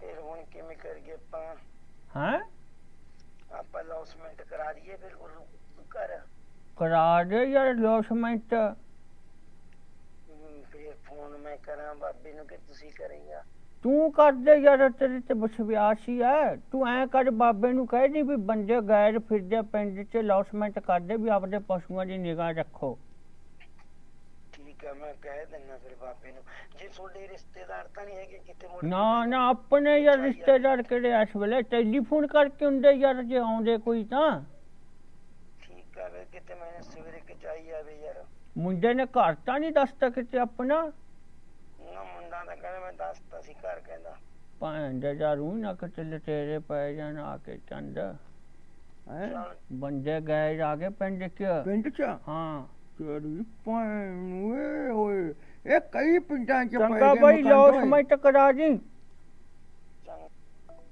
ਫਿਰ ਹੁਣ ਕਿਵੇਂ ਕਰੀਏ ਆਪਾਂ? ਹੈਂ? ਆਪਾਂ ਲੌਸਮੈਂਟ ਕਰਾ ਦਈਏ ਫਿਰ ਉਹਨੂੰ ਘਰ। ਕਰਾ ਦੇ ਯਾਰ ਲੋਸਮੈਂਟ ਫੋਨ ਮੈਂ ਕਰਾਂ ਬਾਬੇ ਨੂੰ ਕਿ ਤੁਸੀਂ ਕਰੇਗਾ ਤੂੰ ਕਰ ਦੇ ਯਾਰ ਤੇਰੇ ਤੇ ਵਿਸ਼ਵਾਸ ਹੀ ਹੈ। ਤੂੰ ਐ ਕਰ ਬਾਬੇ ਨੂੰ ਕਹਿ ਦੀ ਵੀ ਬੰਦੇ ਗੈਰ ਫਿਰਦੇ ਪਿੰਡ 'ਚ ਲੌਸਮੈਂਟ ਕਰਦੇ ਵੀ ਆਪਦੇ ਪਸ਼ੂਆਂ ਦੀ ਨਿਗਾਹ ਰੱਖੋ। ਠੀਕ ਆ ਮੈਂ ਕਹਿ ਦਿੰਦਾ ਫਿਰ ਬਾਬੇ ਨੂੰ। ਜੇ ਤੁਹਾਡੇ ਰਿਸ਼ਤੇਦਾਰ ਤਾਂ ਨਹੀਂ ਹੈਗੇ ਕਿਤੇ ਮੁੜ ਨਾ ਨਾ ਆਪਣੇ ਯਾਰ ਰਿਸ਼ਤੇਦਾਰ ਕਿਹੜੇ ਇਸ ਵੇਲੇ? ਟੈਲੀਫੋਨ ਕਰਕੇ ਹੁੰਦੇ ਯਾਰ ਜੇ ਆਉਂਦੇ ਕੋਈ ਤਾਂ। ਠੀਕ ਆ ਕਿਤੇ ਮੈਂ ਸਵੇਰੇ ਕਿਚਾਈ ਆਵੇ ਯਾਰ। ਮੁੰਡੇ ਨੇ ਘਰ ਤਾਂ ਨਹੀਂ ਦੱਸਤਾ ਕਿਤੇ ਆਪਣਾ? ਤਾਂ ਕਹਿੰਦਾ ਮੈਂ ਦੱਸਤਾ ਸੀ ਘਰ ਕਹਿੰਦਾ। ਭੈਣ ਦੇ ਜਾਰੂ ਨਾ ਕਿਤੇ ਲਟੇਰੇ ਪੈ ਜਾਣ ਆ ਕੇ ਚੰਦ। ਹੈਂ? ਬੰਦੇ ਗਏ ਆ ਕੇ ਪਿੰਡ 'ਚ। ਪਿੰਡ ਚ? ਹਾਂ। ਤੇਰੀ ਭੈਣ ਓਏ ਹੋਏ ਇਹ ਕਈ ਪਿੰਡਾਂ ਚ ਪੈ ਚੰਗਾ ਗਏ ਬਾਈ ਮਕਾਨ ਓਏ। ਲੌਸਮੈਂਟ ਕਰਾ ਦੀ ਚੰਗਾ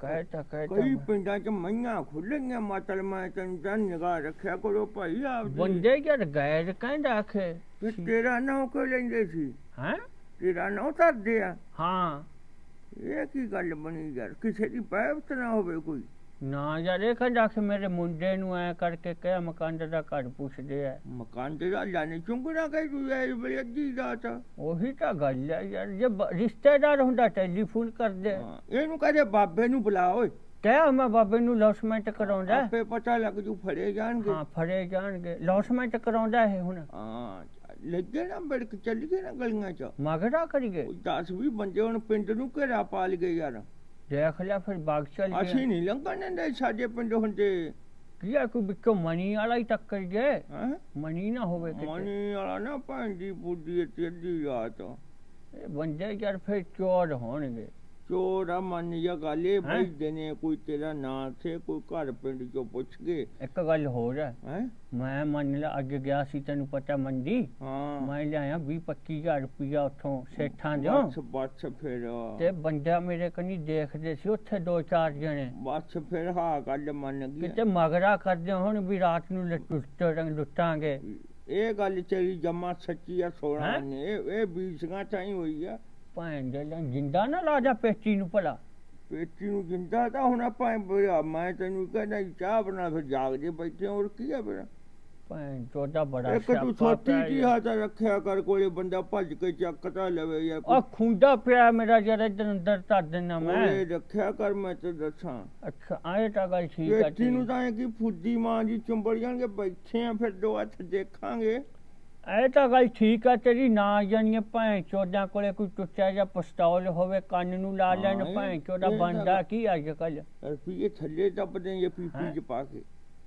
ਕਹਿ ਤਾ ਕਹਿ ਕਈ ਤਾ ਪਿੰਡਾਂ ਚ ਮਈਆਂ ਖੁੱਲੀਆਂ ਮਤਲਬ ਮੈਂ ਤੈਨੂੰ ਤਾਂ ਨਿਗਾਹ ਰੱਖਿਆ ਕਰੋ ਭਾਈ ਆਪ ਬੰਦੇ ਯਾਰ ਗੈਰ ਕਹਿੰਦਾ ਆਖੇ ਤੇਰਾ ਨਾਂ ਕਿਉਂ ਲੈਂਦੇ ਸੀ? ਹੈ? ਤੇਰਾ ਨਾਂ ਧਰਦੇ ਆ। ਹਾਂ। ਇਹ ਕੀ ਗੱਲ ਬਣੀ ਯਾਰ? ਕਿਸੇ ਦੀ ਪੈਵਤ ਨਾ ਹੋਵੇ ਕੋਈ। ਨਾ ਯਾਰ ਇਹ ਕਹਿੰਦਾ ਕਿ ਮੇਰੇ ਮੁੰਡੇ ਨੂੰ ਐ ਕਰਕੇ ਕਹਿ ਮਕਾਨ ਦਾ ਘਰ ਪੁੱਛਦੇ ਆ। ਤੇ ਅੱਲਾ ਨੇ ਚੁੰਗਣਾ ਕਹੀ ਤੂੰ ਇਹ ਬੜੀ ਅੱਧੀ ਰਾਤ ਉਹੀ ਤਾਂ ਗੱਲ ਹੈ ਯਾਰ ਜੇ ਰਿਸ਼ਤੇਦਾਰ ਹੁੰਦਾ ਟੈਲੀਫੋਨ ਕਰਦੇ। ਇਹਨੂੰ ਕਹਦੇ ਬਾਬੇ ਨੂੰ ਬੁਲਾ ਓਏ। ਕਹਿ ਮੈਂ ਬਾਬੇ ਨੂੰ ਲੌਸਮੈਂਟ ਕਰਾਉਂਦਾ। ਆਪੇ ਪਤਾ ਲੱਗ ਜੂ ਫੜੇ ਜਾਣਗੇ। ਹਾਂ ਫੜੇ ਜਾਣਗੇ। ਲੌਸਮੈਂਟ ਕਰਾਉਂਦਾ ਇਹ ਹੁਣ। ਹਾਂ ਲੱਗੇ ਨਾ ਬੜਕ ਚੱਲ ਗਏ ਨਾ ਗਲੀਆਂ ਚ। ਮਗਰਾ ਕਰੀਏ 10 20 ਬੰਦੇ ਹੁਣ ਪਿੰਡ ਨੂੰ ਘੇਰਾ ਪਾ ਲਏ ਯਾਰ। ਦੇਖ ਲਿਆ ਫਿਰ ਬਾਗ ਚੱਲ ਅਸੀਂ ਗਿਆ ਨਹੀਂ ਲੰਘਣ ਦਿੰਦੇ ਸਾਡੇ ਪਿੰਡ ਹੁੰਦੇ ਕੀ ਆ ਕੋਈ ਵਿੱਚੋਂ ਮਨੀ ਵਾਲਾ ਹੀ ਟੱਕਰ ਗਏ ਮਨੀ ਨਾ ਹੋਵੇ ਕਿਤੇ। ਮਣੀ ਵਾਲਾ ਨਾ ਦੀ ਬੁੱਢੀ ਤੇ ਅੱਧੀ ਰਾਤ। ਇਹ ਬੰਦੇ ਯਾਰ ਫਿਰ ਚੋਰ ਹੋਣਗੇ। ਚੋਰਾ ਮੰਨ ਜਾ ਗੱਲ ਇਹ ਹੈਂ? ਨੇ ਕੋਈ ਤੇਰਾ ਨਾਂ ਤੇ ਕੋਈ ਘਰ ਪਿੰਡ ਚੋਂ ਪੁੱਛ ਗਏ ਇੱਕ ਗੱਲ ਹੋਰ ਹੈ। ਹੈ? ਮੈਂ ਮੰਨ ਲਾ ਅੱਗੇ ਗਿਆ ਸੀ ਤੈਨੂੰ ਪਤਾ ਮੰਡੀ? ਹਾਂ। ਮੈਂ ਲਿਆਇਆ 20 25000 ਰੁਪਇਆ ਉੱਥੋਂ ਸੇਠਾਂ ਦਿਓ ਬਸ ਬਸ ਫਿਰ। ਤੇ ਬੰਦਾ ਮੇਰੇ ਕਨੀ ਦੇਖਦੇ ਸੀ ਉੱਥੇ ਦੋ ਚਾਰ ਜਣੇ। ਬਸ ਫਿਰ ਹਾਂ ਗੱਲ ਮੰਨ ਗਈ। ਕਿਤੇ ਮਗਰਾ ਕਰਦੇ ਹੁਣ ਵੀ ਰਾਤ ਨੂੰ ਲੁੱਟ ਲੁੱਟਾਂਗੇ। ਇਹ ਗੱਲ ਤੇਰੀ ਜਮਾ ਸੱਚੀ ਆ ਸੋਣਾ ਹੈਂ? ਨੇ। ਇਹ ਇਹ ਬੀਸੀਆਂ ਚਾਹੀ ਹੋਈ ਆ। ਭੈਣ ਦੇ ਲੈ ਜਿੰਦਾ ਨਾ ਲਾ ਜਾ ਪੇਚੀ ਨੂੰ ਭਲਾ। ਪੇਟੀ ਨੂੰ ਜਿੰਦਾ ਤਾਂ ਹੁਣ ਆਪਾਂ ਮੈਂ ਤੈਨੂੰ ਕਹਿੰਦਾ ਚਾਹ ਬਣਾ ਫਿਰ ਜਾਗ ਜੇ ਬੈਠੇ ਹੋਰ ਕੀ ਆ ਫਿਰ? ਭੈਣ ਚੋਦਾ ਬੜਾ ਇੱਕ ਤੂੰ ਛੋਟੀ ਜੀ। ਹੱਥ ਰੱਖਿਆ ਕਰ ਕੋਲੇ ਬੰਦਾ ਭੱਜ ਕੇ ਚੱਕ ਤਾਂ ਲਵੇ ਯਾਰ ਆ ਖੁੰਡਾ ਪਿਆ ਮੇਰਾ ਜਰਾ ਇਧਰ ਅੰਦਰ ਧਰ ਦੇਣਾ ਮੈਂ। ਕੋਲੇ ਰੱਖਿਆ ਕਰ ਮੈਂ ਤੇ ਦੱਸਾਂ। ਅੱਛਾ ਆਏ ਤਾਂ ਗੱਲ ਠੀਕ ਹੈ ਪੇਟੀ ਨੂੰ ਤਾਂ ਇਹ ਕੀ ਫੁੱਦੀ ਮਾਂ ਜੀ ਚੁੰਬੜ ਜਾਣਗੇ ਬੈਠੇ ਆ ਫਿਰ ਦੋ ਹੱਥ ਦੇਖਾਂਗੇ। ਇਹ ਤਾਂ ਗੱਲ ਠੀਕ ਆ ਤੇਰੀ ਨਾ ਜਾਣੀਏ ਭੈਣ ਚੋਦਾਂ ਕੋਲੇ ਕੋਈ ਟੁੱਟਿਆ ਜਾਂ ਪਿਸਤੌਲ ਹੋਵੇ ਕੰਨ ਨੂੰ ਲਾ ਲੈਣ ਹਾਂ, ਭੈਣ ਚੋਦਾ ਇਹ ਬੰਦਾ ਕੀ ਅੱਜ ਕੱਲ ਰੁਪਈਏ ਥੱਲੇ ਦੱਬਦੇ ਇਹ ਪੀਪੀ? ਚ ਪਾ ਕੇ।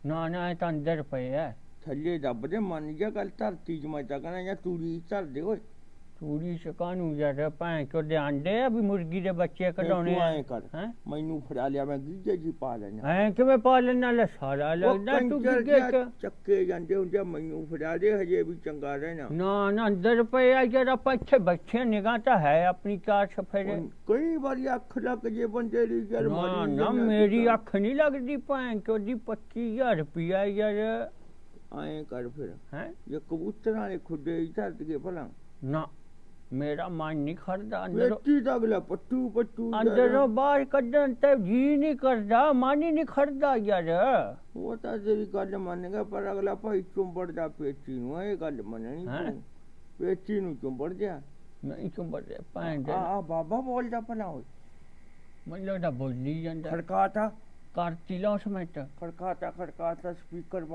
ਨਾ ਨਾ ਇਹ ਤਾਂ ਅੰਦਰ ਪਏ ਐ ਥੱਲੇ ਦੱਬਦੇ ਮੰਨ ਜਾ ਗੱਲ ਧਰਤੀ ਚ ਮੈਂ ਤਾਂ ਕਹਿੰਦਾ ਜਾਂ ਤੂੜੀ ਧਰ ਦੇ ਓਏ। ਚੂੜੀ ਸ਼ਕਾਨੂੰ ਯਾਰ ਭੈਣ ਚੋਦੇ ਆਂਡੇ ਆ ਵੀ ਮੁਰਗੀ ਦੇ ਬੱਚੇ ਕਢਾਉਣੇ ਤੂੰ ਆ ਐਂ ਕਰ ਹੈਂ? ਮੈਨੂੰ ਫੜਾ ਲਿਆ ਮੈਂ ਗੀਜੇ ਜੀ ਪਾ ਲੈਣਾ ਐ ਕਿਵੇਂ ਪਾਲਣ ਨਾਲ ਸਾਰਾ ਲੱਗਦਾ ਤੂੰ ਕ ਚੱਕੇ ਜਾਂਦੇ ਹੁੰਦੇ ਮੈਨੂੰ ਫੜਾ ਦੇ ਹਜੇ ਵੀ ਚੰਗਾ ਰਹਿਣਾ। ਨਾ ਨਾ ਅੰਦਰ ਪਏ ਆ ਆਪਾਂ ਇੱਥੇ ਬੈਠੇ ਨਿਗਾਹ ਤਾਂ ਹੈ ਆਪਣੀ ਚਾਰ ਸਫੇਰੇ। ਕਈ ਵਾਰੀ ਅੱਖ ਲੱਗ ਜੇ ਬੰਦੇ ਦੀ ਯਾਰ ਨਾ ਮਾਰੀ ਨਾ। ਅੱਖ ਨਹੀਂ ਲੱਗਦੀ ਭੈਣ ਚੋਦੀ 25000 ਰੁਪਿਆ ਯਾਰ। ਐਂ ਕਰ ਫਿਰ। ਹੈ? ਇਹ ਕਬੂਤਰਾਂ ਵਾਲੇ ਖੁੱਡੇ ਹੀ ਧਰ ਕੇ ਭਲਾ। ਨਾ ਮੇਰਾ ਮਨ ਨਹੀਂ ਖੜਦਾ ਅੰਦਰੋਂ। ਵੇਚੀ ਤਾਂ ਅਗਲਾ ਪੱਟੂ ਪੱਟੂ ਯਾਰ। ਅੰਦਰੋਂ ਬਾਹਰ ਕੱਢਣ ਤੇ ਜੀ ਨਹੀਂ ਕਰਦਾ ਮਨ ਹੀ ਨਹੀਂ ਖੜਦਾ ਯਾਰ। ਉਹ ਤਾਂ ਤੇਰੀ ਗੱਲ ਮੰਨੇਗਾ ਪਰ ਅਗਲਾ ਭਾਈ ਚੁੰਬੜਦਾ ਪੇਚੀ ਨੂੰ ਇਹ ਗੱਲ ਮੰਨਣੀ ਹੈਂ? ਤੂੰ। ਪੇਚੀ ਨੂੰ ਚੁੰਬੜ ਜਾ। ਨਹੀਂ ਕਿ ਬੜੇ ਭੈਣ ਦੇ। ਆ ਆ ਬਾਬਾ ਬੋਲਦਾ ਭਲਾ ਓਏ। ਮੈਨੂੰ ਲੱਗਦਾ ਬੋਲੀ ਜਾਂਦਾ। ਖੜਕਾਤਾ। ਕਰਤੀ ਲੌਸਮੈਂਟ ਖੜਕਾਤਾ ਖੜਕਾਤਾ ਸਪੀਕਰ